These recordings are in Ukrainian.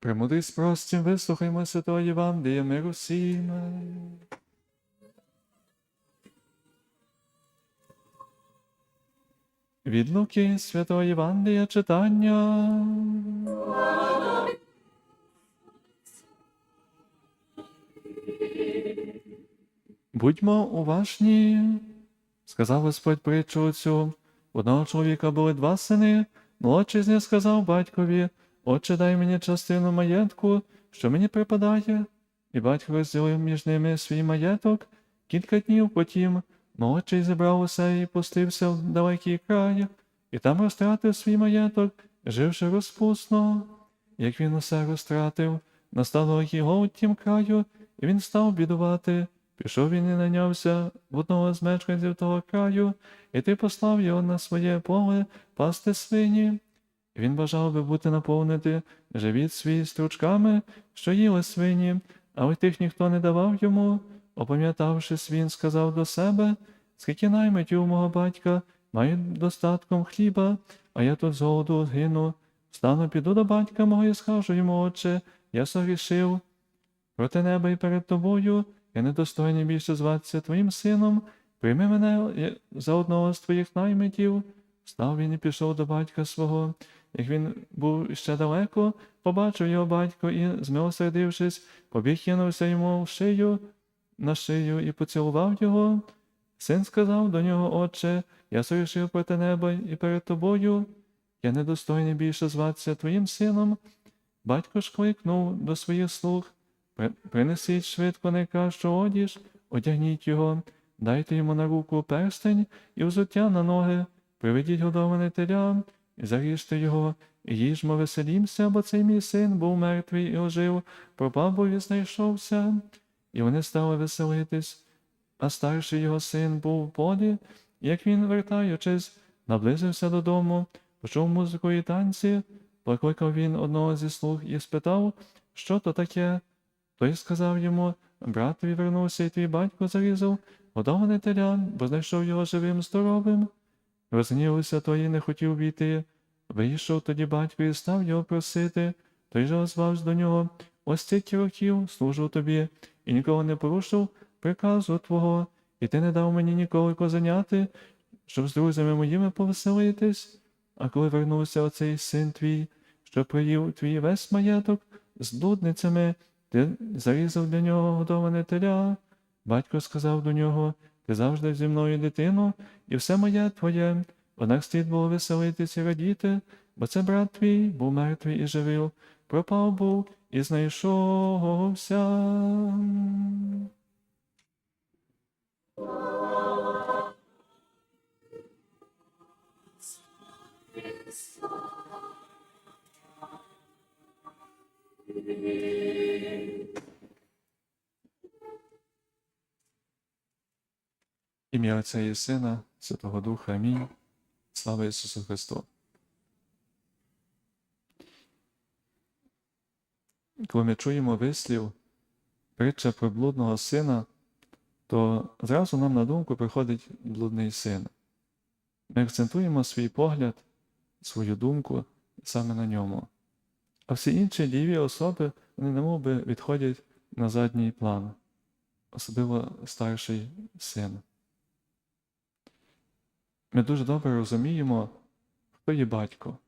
Премудрість простім, вислухаймо Святого Євангелія миру всім. Від Луки Святого Євангелія читання. Будьмо уважні, сказав Господь притчу оцю. У Одного чоловіка були два сини, молодший сказав батькові, Отче, дай мені частину маєтку, що мені припадає. І батько розділив між ними свій маєток. Кілька днів потім молодший зібрав усе і пустився в далекий край, і там розтратив свій маєток, живши розпусно. Як він усе розтратив, настав великий голод тім краю, і він став бідувати. Пішов він і найнявся в одного з мешканців того краю, і ти послав його на своє поле пасти свині. І він бажав би бути наповнити живіт свій стручками, що їли свині, але тих ніхто не давав йому. Опам'ятавшись, він сказав до себе, скільки наймитів у мого батька мають достатком хліба, а я тут з голоду згину. Встану, піду до батька мого і скажу йому, отче, я согрішив. Проти неба і перед тобою я недостойний більше зватися твоїм сином, прийми мене за одного з твоїх наймитів. Встав він і пішов до батька свого. Як він був ще далеко, побачив його батько і, змилосердившись, побіг кинувся йому в шию, на шию і поцілував його. Син сказав до нього, Отче, я сорішив проти неба і перед тобою. Я недостойний більше зватися твоїм сином. Батько ж кликнув до своїх слуг. «При- Принесіть швидко найкращу одіж, одягніть його, дайте йому на руку перстень і взуття на ноги, приведіть годоване теля, і заріжте його, їжмо веселімся, бо цей мій син був мертвий і ожив, пропав був і знайшовся. І вони стали веселитись. А старший його син був в полі, як він, вертаючись, наблизився додому, почув музику і танці, покликав він одного зі слуг і спитав, що то таке. Той сказав йому, брат твій вернувся, і твій батько зарізав годоване теля, бо знайшов його живим здоровим. Розгнівався той і не хотів війти. Вийшов тоді батько і став його просити. Той же озвався до нього, ось стільки років служу тобі, і ніколи не порушив приказу твого, і ти не дав мені ніколи козеняти, щоб з друзями моїми повеселитись. А коли вернувся оцей син твій, що приїв твій весь маєток з блудницями, ти зарізав для нього годоване теля. Батько сказав до нього, ти завжди зі мною дитино, і все моє твоє. Однак слід було веселитись і радіти, бо це брат твій був мертвий і живив, пропав був і знайшовся. Ім'я Отця і Сина, Святого Духа. Амінь. Слава Ісусу Христу. Коли ми чуємо вислів притча про блудного сина, то зразу нам на думку приходить блудний син. Ми акцентуємо свій погляд, свою думку саме на ньому. А всі інші ліві особи, вони немовби відходять на задній план, особливо старший син. Ми дуже добре розуміємо, хто є батько,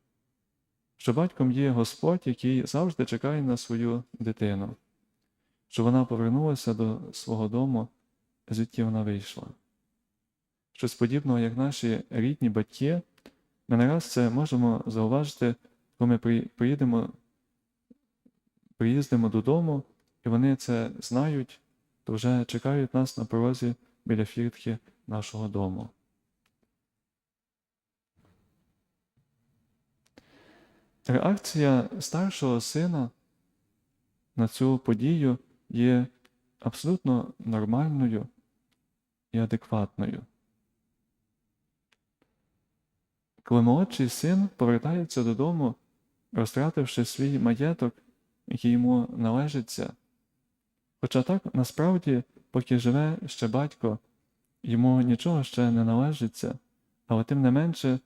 що батьком є Господь, який завжди чекає на свою дитину, що вона повернулася до свого дому, звідки вона вийшла. Щось подібного, як наші рідні батьки, ми не раз це можемо зауважити, коли ми приїдемо, приїздимо додому, і вони це знають, то вже чекають нас на порозі біля фіртки нашого дому. Реакція старшого сина на цю подію є абсолютно нормальною і адекватною. Коли молодший син повертається додому, розтративши свій маєток, який йому належиться, хоча так насправді, поки живе ще батько, йому нічого ще не належиться, але тим не менше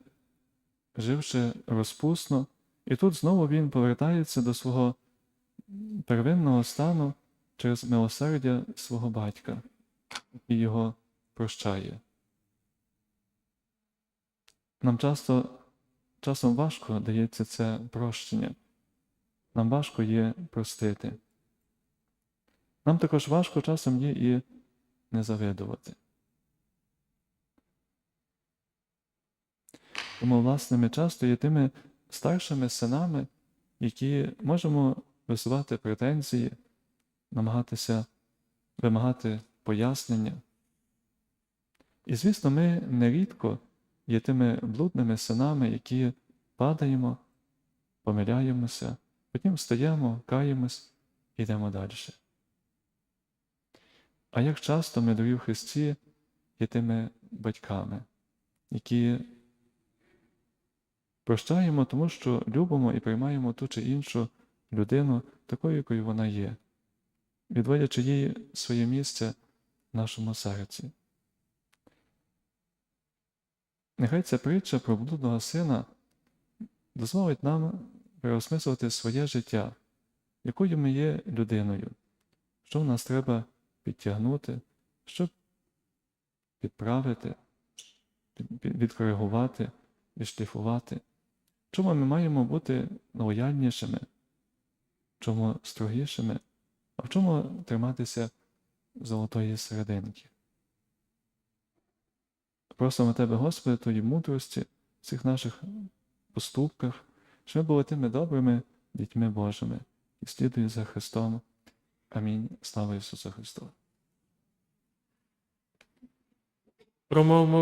живши розпусно, і тут знову він повертається до свого первинного стану через милосердя свого батька, який його прощає. Нам часто часом важко дається це прощення. Нам важко є простити. Нам також важко часом є і не завидувати. Тому, власне, ми часто є тими старшими синами, які можемо висувати претензії, намагатися вимагати пояснення. І, звісно, ми нерідко є тими блудними синами, які падаємо, помиляємося, потім встаємо, каємось йдемо далі. А як часто ми, дорогі в Христі, є тими батьками, які прощаємо, тому що любимо і приймаємо ту чи іншу людину такою, якою вона є, відводячи їй своє місце в нашому серці. Нехай ця притча про блудного сина дозволить нам переосмислити своє життя, якою ми є людиною, що в нас треба підтягнути, щоб підправити, під- під- відкоригувати, відшліфувати. Чому ми маємо бути лояльнішими, чому строгішими, а в чому триматися золотої серединки. Просимо Тебе, Господи, Твої мудрості в цих наших поступках, щоб ми були тими добрими дітьми Божими і слідуй за Христом. Амінь. Слава Ісусу Христу! Промовмо